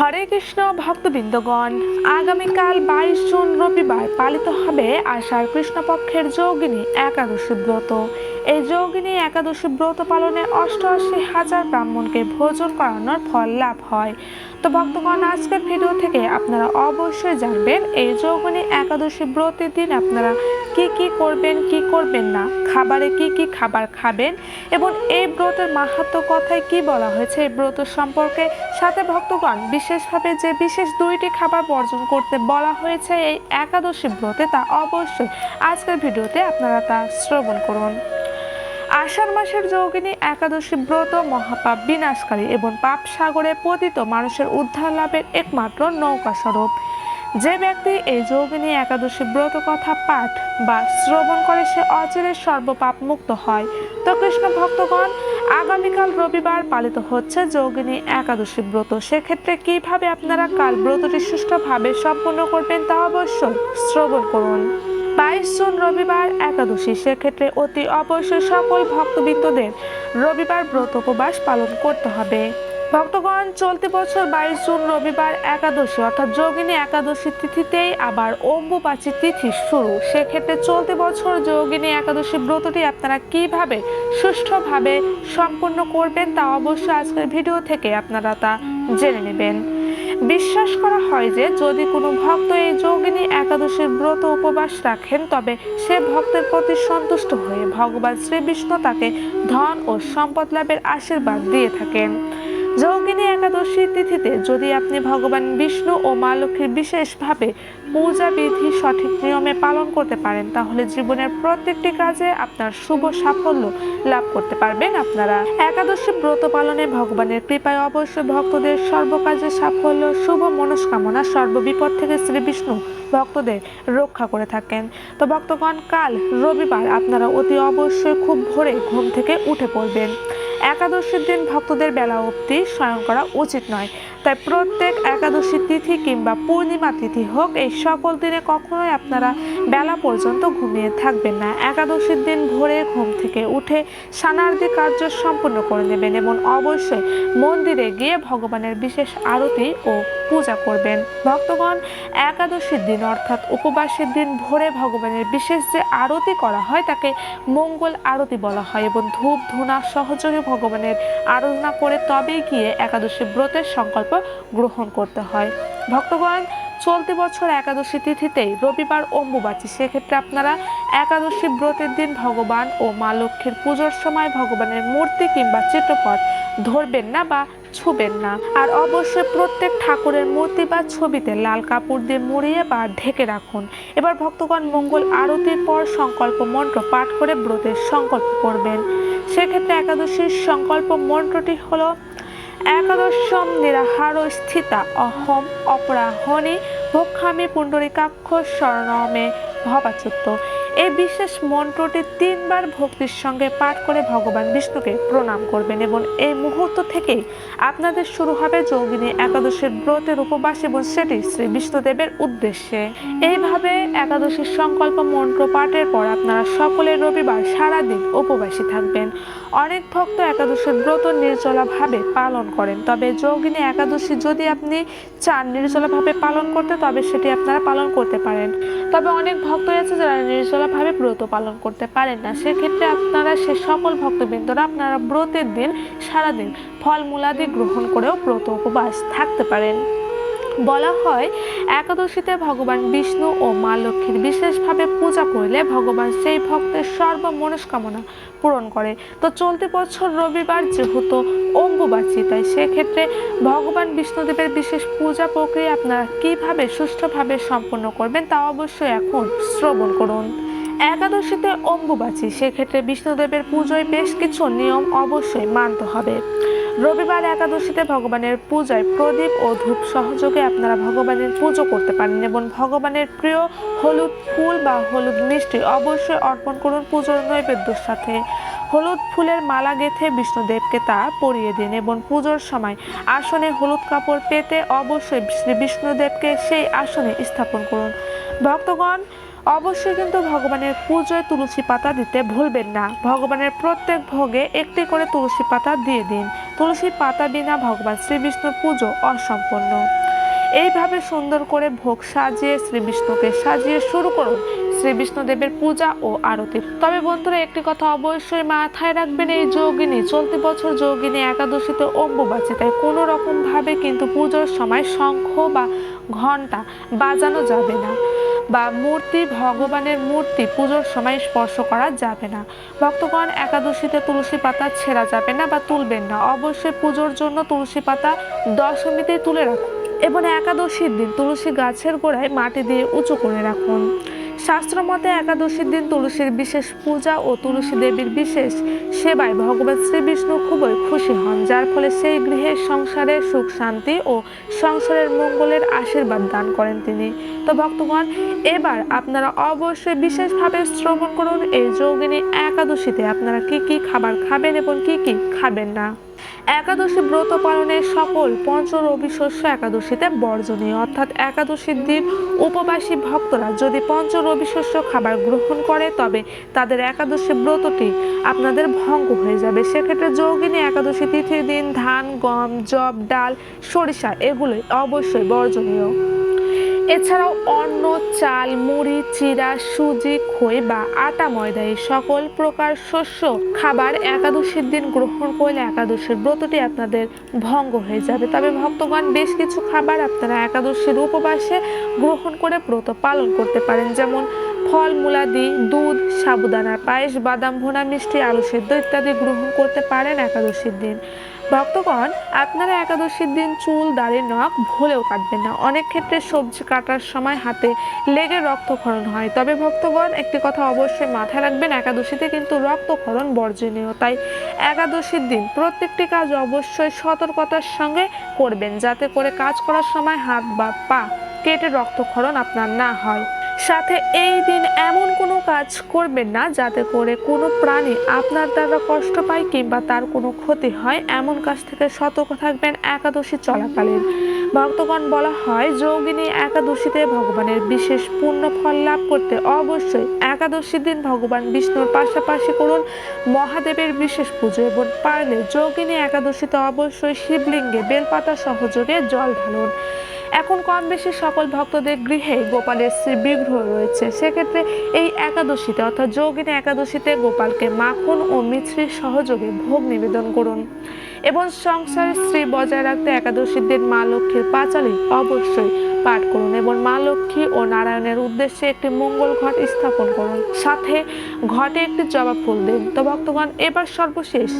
হরে কৃষ্ণ, ভক্তবৃন্দগণ, আগামীকাল বাইশ জুন রবিবার পালিত হবে আষাঢ় কৃষ্ণপক্ষের যোগিনী একাদশী ব্রত। এই যোগিনী একাদশী ব্রত পালনে অষ্টআশি হাজার ব্রাহ্মণকে ভোজন করানোর ফল লাভ হয়। তো ভক্তগণ, আজকের ভিডিও থেকে আপনারা অবশ্যই জানবেন, এই যোগিনী একাদশী ব্রতের দিন আপনারা কি কি করবেন কি করবেন না, খাবারে কি কি খাবার খাবেন এবং এই ব্রতের মাহাত্ম কথায় কি বলা হয়েছে, এই ব্রত সম্পর্কে সাথে ভক্তগণ, বিশেষভাবে যে বিশেষ দুইটি খাবার বর্জন করতে বলা হয়েছে এই একাদশী ব্রতে তা অবশ্যই আজকের ভিডিওতে আপনারা তা শ্রবণ করুন। আষাঢ় মাসের যোগিনী একাদশী ব্রত মহাপাপ বিনাশকারী এবং পাপ সাগরে পতিত মানুষের উদ্ধার লাভের একমাত্র নৌকা স্বরূপ। যে ব্যক্তি এই যোগিনী একাদশী ব্রত কথা পাঠ বা শ্রবণ করে সে অচিরে সর্বপাপ মুক্ত হয়। তো কৃষ্ণ ভক্তগণ আগামীকাল রবিবার পালিত হচ্ছে যোগিনী একাদশী ব্রত। সেক্ষেত্রে কীভাবে আপনারা কাল ব্রতটি সুষ্ঠুভাবে সম্পন্ন করবেন তা অবশ্যই শ্রবণ করুন। বাইশ জুন রবিবার একাদশী, সেক্ষেত্রে অতি অবশ্যই সকল ভক্তবৃত্তদের রবিবার ব্রত উপবাস পালন করতে হবে। ভক্তগণ, চলতি বছর বাইশ জুন রবিবার একাদশী, অর্থাৎ যোগিনী একাদশী তিথিতেই আবার অম্বুবাচী তিথি শুরু। সেক্ষেত্রে চলতি বছর যোগিনী একাদশী ব্রতটি আপনারা কীভাবে সুষ্ঠুভাবে সম্পন্ন করবেন তা অবশ্যই আজকের ভিডিও থেকে আপনারা তা জেনে নেবেন। বিশ্বাস করা হয় যে, যদি কোনো ভক্ত এই যোগিনী একাদশীর ব্রত উপবাস রাখেন, তবে সে ভক্তের প্রতি সন্তুষ্ট হয়ে ভগবান শ্রীবিষ্ণু তাকে ধন ও সম্পদ লাভের আশীর্বাদ দিয়ে থাকেন। যোগিনী একাদশী তিথিতে যদি আপনি ভগবান বিষ্ণু ও মা লক্ষ্মীর বিশেষভাবে পূজা বিধি সঠিক নিয়মে পালন করতে পারেন, তাহলে জীবনের প্রত্যেকটি কাজে আপনার শুভ সাফল্য লাভ করতে পারবেন আপনারা। একাদশী ব্রত পালনে ভগবানের কৃপায় অবশ্যই ভক্তদের সর্বকাজে সাফল্য, শুভ মনস্কামনা সর্ববিপদ থেকে শ্রী বিষ্ণু ভক্তদের রক্ষা করে থাকেন। তো ভক্তগণ, কাল রবিবার আপনারা অতি অবশ্যই খুব ভোরে ঘুম থেকে উঠে পড়বেন। একাদশীর দিন ভক্তদের বেলা অবধি শয়ন করা উচিত নয়। তাই প্রত্যেক একাদশী তিথি কিংবা পূর্ণিমা তিথি হোক, এই সকল দিনে কখনোই আপনারা বেলা পর্যন্ত ঘুমিয়ে থাকবেন না। একাদশীর দিন ভোরে ঘুম থেকে উঠে স্নানার্দি কার্য সম্পূর্ণ করে নেবেন এবং অবশ্যই মন্দিরে গিয়ে ভগবানের বিশেষ আরতি ও পূজা করবেন। ভক্তগণ, একাদশীর দিন অর্থাৎ উপবাসের দিন ভোরে ভগবানের বিশেষ যে আরতি করা হয়, তাকে মঙ্গল আরতি বলা হয় এবং ধূপ, ধুনা সহযোগে ভগবানের আরাধনা করে তবেই গিয়ে একাদশী ব্রতের সংকল্প গ্রহণ করতে হয়। ভক্তগণ, চলতি বছর একাদশী তিথিতেই রবিবার অম্বুবাচী। সেক্ষেত্রে আপনারা একাদশী ব্রতের দিন ভগবান ও মা লক্ষ্মীর পুজোর সময় ভগবানের মূর্তি কিংবা চিত্রপট ধরবেন না বা ছুবেন না। আর অবশ্যই প্রত্যেক ঠাকুরের মূর্তি বা ছবিতে লাল কাপড় দিয়ে মুড়িয়ে বা ঢেকে রাখুন। এবার ভক্তগণ মঙ্গল আরতির পর সংকল্প মন্ত্র পাঠ করে ব্রতের সংকল্প করবেন। সেক্ষেত্রে একাদশীর সংকল্প মন্ত্রটি হলো একাদশম নিরাহার স্থিতা অহম অপরাহণে ভক্ষামে পুণ্ডরিকাক্ষ স্বর্ণমে ভবাচ্যুত। এই বিশেষ মন্ত্রটি তিনবার ভক্তির সঙ্গে পাঠ করে ভগবান বিষ্ণুকে প্রণাম করবেন এবং এই মুহূর্ত থেকেই আপনাদের শুরু হবে যোগিনী একাদশীর ব্রতের উপবাস এবং সেটি শ্রী বিষ্ণুদেবের উদ্দেশ্যে। এইভাবে একাদশীর সংকল্প মন্ত্র পাঠের পর আপনারা সকলে রবিবার সারাদিন উপবাসী থাকবেন। অনেক ভক্ত একাদশীর ব্রত নির্জলাভাবে পালন করেন, তবে যোগিনী একাদশী যদি আপনি চান নির্জলাভাবে পালন করতে, তবে সেটি আপনারা পালন করতে পারেন। তবে অনেক ভক্ত আছে যারা নির্জলাভাবে ব্রত পালন করতে পারেন না। সেক্ষেত্রে আপনারা সে সকল ভক্তবৃন্দরা আপনারা ব্রতের দিন, সারাদিন ফলমূলাদি গ্রহণ করেও ব্রত উপবাস থাকতে পারেন। বলা হয়, একাদশীতে ভগবান বিষ্ণু ও মা লক্ষ্মীর বিশেষভাবে পূজা করলে ভগবান সেই ভক্তের সর্ব মনস্কামনা পূরণ করে। তো চলতি বছর রবিবার যেহেতু অম্বুবাচী, তাই সেক্ষেত্রে ভগবান বিষ্ণুদেবের বিশেষ পূজা প্রক্রিয়া আপনারা কীভাবে সুষ্ঠুভাবে সম্পন্ন করবেন তা অবশ্যই এখন শ্রবণ করুন। একাদশীতে অম্বুবাচী। সেক্ষেত্রে বিষ্ণুদেবের পুজোয় বেশ কিছু নিয়ম অবশ্যই মানতে হবে। রবিবার একাদশীতে ভগবানের পূজায় প্রদীপ ও ধূপ সহযোগে আপনারা ভগবানের পুজো করতে পারেন এবং ভগবানের প্রিয় হলুদ ফুল বা হলুদ মিষ্টি অবশ্যই অর্পণ করুন পুজোর নৈবেদ্যর সাথে। হলুদ ফুলের মালা গেঁথে বিষ্ণুদেবকে তা পরিয়ে দিন এবং পুজোর সময় আসনে হলুদ কাপড় পেতে অবশ্যই শ্রী বিষ্ণুদেবকে সেই আসনে স্থাপন করুন। ভক্তগণ অবশ্যই কিন্তু ভগবানের পুজোয় তুলসী পাতা দিতে ভুলবেন না। ভগবানের প্রত্যেক ভোগে একটি করে তুলসী পাতা দিয়ে দিন। তুলসী পাতা বিনা ভগবান শ্রীবিষ্ণুর পুজো অসম্পূর্ণ। এইভাবে সুন্দর করে ভোগ সাজিয়ে শ্রীবিষ্ণুকে সাজিয়ে শুরু করুন শ্রী বিষ্ণুদেবের পূজা ও আরতি। তবে বন্ধুরা, একটি কথা অবশ্যই মাথায় রাখবেন, এই যোগিনী, চলতি বছর যোগিনী একাদশীতে অম্বুবাচী, তাই কোনো রকমভাবে কিন্তু পুজোর সময় শঙ্খ বা ঘণ্টা বাজানো যাবে না। বা মূর্তি, ভগবানের মূর্তি পুজোর সময় স্পর্শ করা যাবে না। ভক্তগণ একাদশীতে তুলসী পাতা ছেঁড়া যাবে না বা তুলবেন না। অবশ্যই পুজোর জন্য তুলসী পাতা দশমীতেই তুলে রাখুন এবং একাদশীর দিন তুলসী গাছের গোড়ায় মাটি দিয়ে উঁচু করে রাখুন। শাস্ত্র মতে একাদশীর দিন তুলসীর বিশেষ পূজা ও তুলসী দেবীর বিশেষ সেবায় ভগবান শ্রীবিষ্ণু খুবই খুশি হন, যার ফলে সেই গৃহের সংসারে সুখ, শান্তি ও সংসারের মঙ্গলের আশীর্বাদ দান করেন তিনি। তো ভক্তগণ, এবার আপনারা অবশ্যই বিশেষভাবে শ্রবণ করুন এই যোগিনী একাদশীতে। আপনারা কি কি খাবার খাবেন এবং কি কি খাবেন না? একাদশী ব্রত পালনের সকল পঞ্চ রবি শস্য একাদশীতে বর্জনীয়। অর্থাৎ একাদশীর দিন উপবাসী ভক্তরা যদি পঞ্চ রবি শস্য খাবার গ্রহণ করে, তবে তাদের একাদশী ব্রতটি আপনাদের ভঙ্গ হয়ে যাবে। সেক্ষেত্রে যোগিনী একাদশী তিথির দিন ধান, গম জব ডাল, সরিষা এগুলোই অবশ্যই বর্জনীয়। এছাড়াও অন্ন, চাল, মুড়ি, চিরা, সুজি, খই বা আটা ময়দা এই সকল প্রকার শস্য খাবার একাদশীর দিন গ্রহণ করলে একাদশীর ব্রতটি আপনাদের ভঙ্গ হয়ে যাবে। তবে ভক্তগণ বেশ কিছু খাবার আপনারা একাদশীর উপবাসে গ্রহণ করে ব্রত পালন করতে পারেন। যেমন ফল, মূলাদি, দুধ সাবুদানার পায়েস, বাদাম, ভুনা, মিষ্টি, আলু সেদ্ধ ইত্যাদি গ্রহণ করতে পারেন একাদশীর দিন। ভক্তগণ, আপনারা একাদশীর দিন চুল, দাড়ির নখ ভুলেও কাটবেন না। অনেক ক্ষেত্রে সবজি কাটার সময় হাতে লেগে রক্তক্ষরণ হয়। তবে ভক্তগণ, একটি কথা অবশ্যই মাথায় রাখবেন, একাদশীতে কিন্তু রক্তক্ষরণ বর্জনীয়। তাই একাদশীর দিন প্রত্যেকটি কাজ অবশ্যই সতর্কতার সঙ্গে করবেন, যাতে করে কাজ করার সময় হাত বা পা কেটে রক্তক্ষরণ আপনার না হয়। সাথে এই দিন এমন কোনো কাজ করবেন না যাতে করে কোনো প্রাণী আপনার দ্বারা কষ্ট পায় কিংবা তার কোনো ক্ষতি হয়। এমন কাজ থেকে সতর্ক থাকবেন একাদশী চলাকালীন। ভক্তগণ বলা হয়, যোগিনী একাদশীতে ভগবানের বিশেষ পূর্ণ ফল লাভ করতে অবশ্যই একাদশীর দিন ভগবান বিষ্ণুর পাশাপাশি করুন মহাদেবের বিশেষ পুজো এবং পারলে যোগিনী একাদশীতে অবশ্যই শিবলিঙ্গে বেলপাতা সহযোগে জল ঢালুন। এখন কম বেশি সকল ভক্তদের গৃহে গোপালের শ্রী বিগ্রহ রয়েছে। সেক্ষেত্রে এই একাদশীতে, অর্থাৎ যোগিনী একাদশীতে গোপালকে মাখন ও মিছরির সহযোগে ভোগ নিবেদন করুন। এবং সংসারের শ্রী বজায় রাখতে একাদশীর দিন মা লক্ষ্মীর পাঁচালী অবশ্যই পাঠ করুন এবং মা লক্ষ্মী ও নারায়ণের উদ্দেশ্যে একটি মঙ্গল ঘট স্থাপন করুন। সাথে ঘটে একটি জবা ফুল দিন। তো ভক্তগণ, এবার সর্বশেষ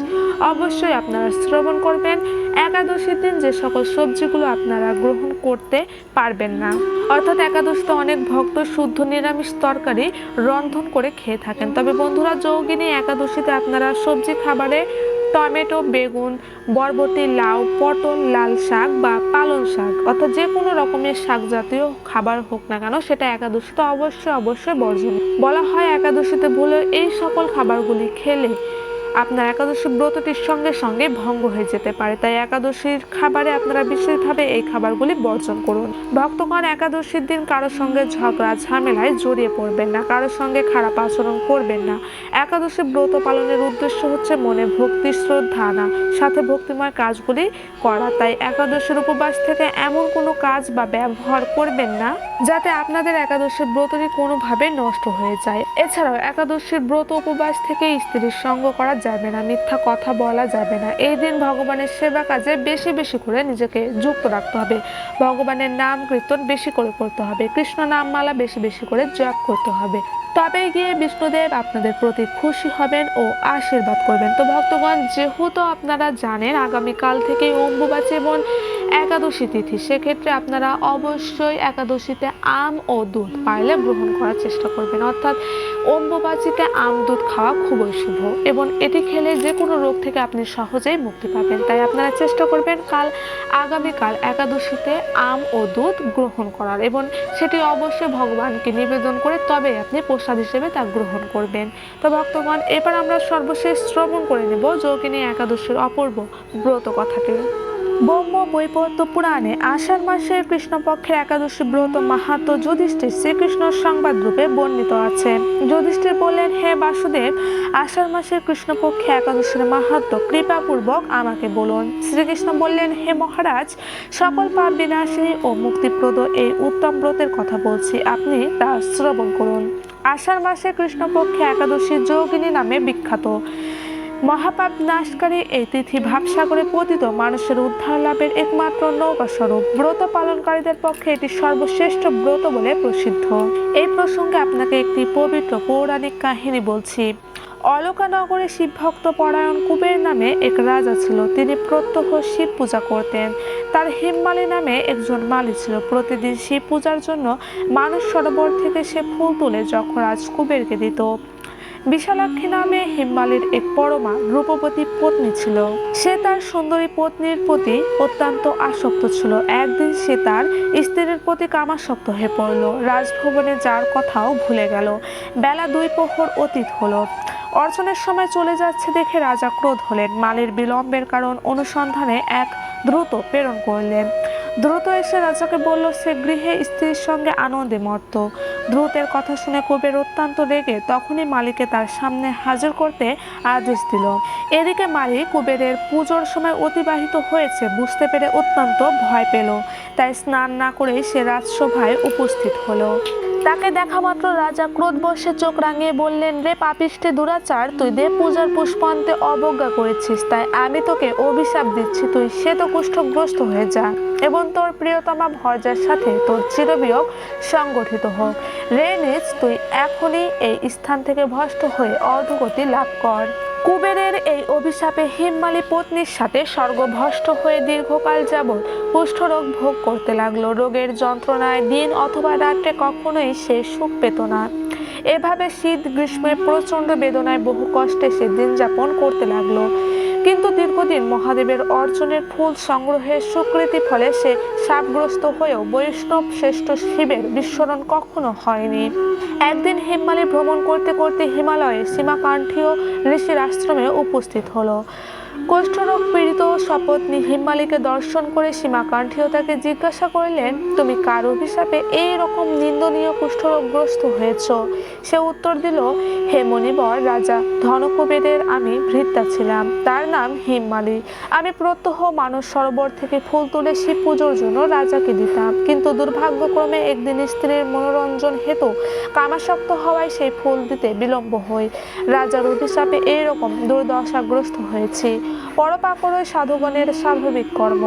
অবশ্যই আপনারা শ্রবণ করবেন। একাদশীর দিন যে সকল সবজিগুলো আপনারা গ্রহণ করতে পারবেন না। অর্থাৎ একাদশীতে অনেক ভক্ত শুদ্ধ নিরামিষ তরকারি রন্ধন করে খেয়ে থাকেন। তবে বন্ধুরা, যৌগিনী একাদশীতে আপনারা সবজি খাবারে টমেটো, বেগুন, বরবটি, লাউ, পটল, লাল শাক বা পালং শাক, অর্থাৎ যে কোনো রকমের শাক জাতীয় খাবার হোক না কেন সেটা একাদশীতে অবশ্যই অবশ্যই বর্জন। বলা হয় একাদশীতে ভুলে এই সকল খাবারগুলি খেলে আপনার একাদশী ব্রতটির সঙ্গে সঙ্গে ভঙ্গ হয়ে যেতে পারে। তাই একাদশীর খাবারে আপনারা বিশেষভাবে এই খাবারগুলি বর্জন করুন। ভক্তগণ একাদশীর দিন কারোর সঙ্গে ঝগড়া, ঝামেলায় জড়িয়ে পড়বেন না কারোর সঙ্গে খারাপ আচরণ করবেন না। একাদশী ব্রত পালনের উদ্দেশ্য হচ্ছে মনে ভক্তি, শ্রদ্ধা আনা, সাথে ভক্তিময় কাজগুলি করা। তাই একাদশীর উপবাস থেকে এমন কোনো কাজ বা ব্যবহার করবেন না, যাতে আপনাদের একাদশীর ব্রতটি কোনোভাবে নষ্ট হয়ে যায়। এছাড়াও একাদশীর ব্রত উপবাস থেকে স্ত্রীর সঙ্গ করা যাবে না, মিথ্যা কথা বলা যাবে না। এই দিন ভগবানের সেবা কাজে বেশি বেশি করে নিজেকে যুক্ত রাখতে হবে। ভগবানের নাম কীর্তন বেশি করে করতে হবে। কৃষ্ণ নাম মালা বেশি বেশি করে জপ করতে হবে। তবে গিয়ে বিষ্ণুদেব আপনাদের প্রতি খুশি হবেন ও আশীর্বাদ করবেন। তো ভক্তগণ, যেহেতু আপনারা জানেন আগামীকাল থেকে অম্বুবাচী একাদশী তিথি, সেক্ষেত্রে আপনারা অবশ্যই একাদশীতে আম ও দুধ পারলে গ্রহণ করার চেষ্টা করবেন। অর্থাৎ অম্বুবাচীতে আম, দুধ খাওয়া খুবই শুভ এবং এটি খেলে যে কোনো রোগ থেকে আপনি সহজেই মুক্তি পাবেন। তাই আপনারা চেষ্টা করবেন কাল, আগামীকাল একাদশীতে আম ও দুধ গ্রহণ করার এবং সেটি অবশ্যই ভগবানকে নিবেদন করে তবে আপনি প্রসাদ হিসেবে তা গ্রহণ করবেন। তো ভক্তগণ, এবার আমরা সর্বশেষ শ্রবণ করে নেব যোগিনী একাদশীর অপূর্ব ব্রত কথাটি। ব্রহ্ম বৈপত্য পুরাণে আষাঢ় মাসের কৃষ্ণপক্ষের একাদশী ব্রত মাহাত্ম যুধিষ্ঠির শ্রীকৃষ্ণ সংবাদ রূপে বর্ণিত আছে। যুধিষ্ঠির বললেন, হে বাসুদেব, আষাঢ় মাসের কৃষ্ণপক্ষে একাদশীর মাহাত্ম কৃপাপূর্বক আমাকে বলুন। শ্রীকৃষ্ণ বললেন, হে মহারাজ, সকল পাপ বিনাশিনী ও মুক্তিপ্রদ এই উত্তম ব্রতের কথা বলছি। আপনি তা শ্রবণ করুন। আষাঢ় মাসে কৃষ্ণপক্ষে একাদশী যোগিনী নামে বিখ্যাত। মহাপাপ নাশকারী এই তিথি ভাবসাগরে পতিত মানুষের উদ্ধার লাভের একমাত্র নৌকা স্বরূপ। ব্রত পালনকারীদের পক্ষে এটি সর্বশ্রেষ্ঠ ব্রত বলে প্রসিদ্ধ। এই প্রসঙ্গে আপনাকে একটি পবিত্র পৌরাণিক কাহিনী বলছি। অলকানগরে শিবভক্ত পরায়ণ কুবের নামে এক রাজা ছিল। তিনি প্রত্যহ শিব পূজা করতেন। তার হেমমালি নামে একজন মালি ছিল। প্রতিদিন শিব পূজার জন্য মানুষ সরোবর থেকে সে ফুল তুলে যখরাজ কুবেরকে দিত। বিশালাক্ষী নামে হিম্মালির এক পরমা রূপবতী পত্নী ছিল। সে তার সুন্দরী পত্নীর প্রতি অত্যন্ত আসক্ত ছিল। একদিন সে তার স্ত্রীর প্রতি কামাসক্ত হয়ে পড়ল। রাজভবনে যার কথাও ভুলে গেল। বেলা দুই প্রহর অতীত হলো। অর্চনের সময় চলে যাচ্ছে দেখে রাজা ক্রোধ হলেন। মালির বিলম্বের কারণ অনুসন্ধানে এক দ্রুত প্রেরণ করলেন। দ্রুত এসে রাজাকে বলল, সে গৃহে স্ত্রীর সঙ্গে আনন্দে মত্ত। দ্রুতের কথা শুনে কুবের অত্যন্ত রেগে তখনই মালিকে তার সামনে হাজির করতে আদেশ দিল। এদিকে মালিক কুবেরের পুজোর সময় অতিবাহিত হয়েছে বুঝতে পেরে অত্যন্ত ভয় পেল। তাই স্নান না করেই সে রাজসভায় উপস্থিত হলো। তাকে দেখা মাত্র রাজা ক্রোধ বসে চোখ রাঙিয়ে বললেন, রে পাপিষ্ঠে দুরাচার, তুই দেব পূজার পুষ্পান্তে অবজ্ঞা করেছিস, তাই আমি তোকে অভিশাপ দিচ্ছি, তুই সে তো কুষ্ঠগ্রস্ত হয়ে যা এবং তোর প্রিয়তমা ভরজার সাথে তোর চিরবিয়োগ সংগঠিত হোক। রে নিজ তুই এখনই এই স্থান থেকে ভ্রষ্ট হয়ে অধগতি লাভ কর। কুবেরের এই অভিশাপে হিমমালি পত্নীর সাথে স্বর্গভ্রষ্ট হয়ে দীর্ঘকাল যাবৎ কুষ্ঠরোগ ভোগ করতে লাগল। রোগের যন্ত্রণায় দিন অথবা রাত্রে কখনোই সে সুখ পেত না। এভাবে শীত, গ্রীষ্মের প্রচণ্ড বেদনায় বহু কষ্টে সে দিন যাপন করতে লাগল। কিন্তু দীর্ঘদিন মহাদেবের অর্জনের ফুল সংগ্রহের স্বীকৃতি ফলে সে সাপগ্রস্ত হয়েও বৈষ্ণব শ্রেষ্ঠ শিবের বিস্মরণ কখনো হয়নি। একদিন হিমালয়ে ভ্রমণ করতে করতে হিমালয়ে সীমাকাণ্ঠীয় ঋষির আশ্রমে উপস্থিত হলো। কুষ্ঠরোগ পীড়িত শপথনি হিমালিকে দর্শন করে সীমাকান্ঠীয় তাকে জিজ্ঞাসা করিলেন, তুমি কার অভিশাপে এই রকম নিন্দনীয় কুষ্ঠরোগগ্রস্ত হয়েছ? সে উত্তর দিল হে মণিবর রাজা ধনকুবেরের আমি ভৃত্যা ছিলাম। তার নাম হিমমালি। আমি প্রত্যহ মানস সরোবর থেকে ফুল তুলে শিব পুজোর জন্য রাজাকে দিতাম। কিন্তু দুর্ভাগ্যক্রমে একদিন স্ত্রীর মনোরঞ্জন হেতু কামাসক্ত হওয়ায় সেই ফুল দিতে বিলম্ব হয় রাজার অভিশাপে এইরকম দুর্দশাগ্রস্ত হয়েছি। পরপাকড়ই সাধুগণের স্বাভাবিক কর্ম।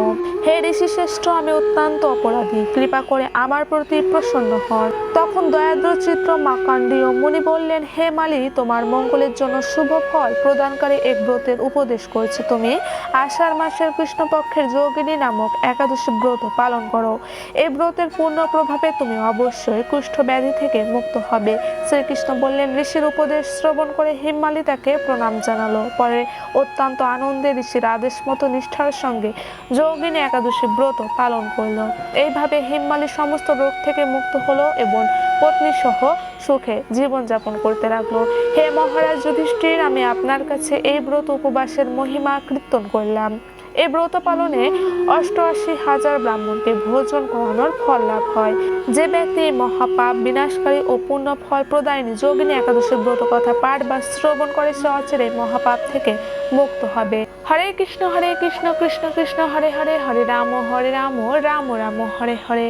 হে ঋষি শ্রেষ্ঠ আমি অত্যন্ত অপরাধী। কৃপা করে আমার প্রতি প্রসন্ন হন। তখন দয়াদ্র চিত্র মাকাণ্ডীয় মুনি বললেন, হে মালি, তোমার মঙ্গলের জন্য শুভ ফল প্রদানকারী এক ব্রতের উপদেশ করেছে তুমি। আষাঢ় মাসের কৃষ্ণপক্ষের যোগিনী নামক একাদশী ব্রত পালন করো। এই ব্রতের পূর্ণ প্রভাবে তুমি অবশ্যই কুষ্ঠ ব্যাধি থেকে মুক্ত হবে। শ্রীকৃষ্ণ বললেন, ঋষির উপদেশ শ্রবণ করে হিমমালি তাকে প্রণাম জানালো। পরে অত্যন্ত আনন্দে ঋষির আদেশ মতো নিষ্ঠার সঙ্গে যোগিনী একাদশী ব্রত পালন করল। এইভাবে হিমমালি সমস্ত রোগ থেকে মুক্ত হলো এবং পত্নী সহ সুখে জীবনযাপন করতে লাগল। হে মহারাজ যুধিষ্ঠির, আমি আপনার কাছে এই ব্রত উপবাসের মহিমা কীর্তন করলাম। এই ব্রত পালনে অষ্টআশি হাজার ব্রাহ্মণকে ভোজন করানোর ফল লাভ হয়। যে ব্যক্তি মহাপাপ, বিনাশকারী ও পূর্ণ ফল প্রদায়নী যোগিনী একাদশী ব্রত কথা পাঠ বা শ্রবণ করে সে অচেরে মহাপাপ থেকে মুক্ত হবে। হরে কৃষ্ণ হরে কৃষ্ণ কৃষ্ণ কৃষ্ণ, হরে হরে হরে রাম হরে রাম রাম রাম, হরে হরে।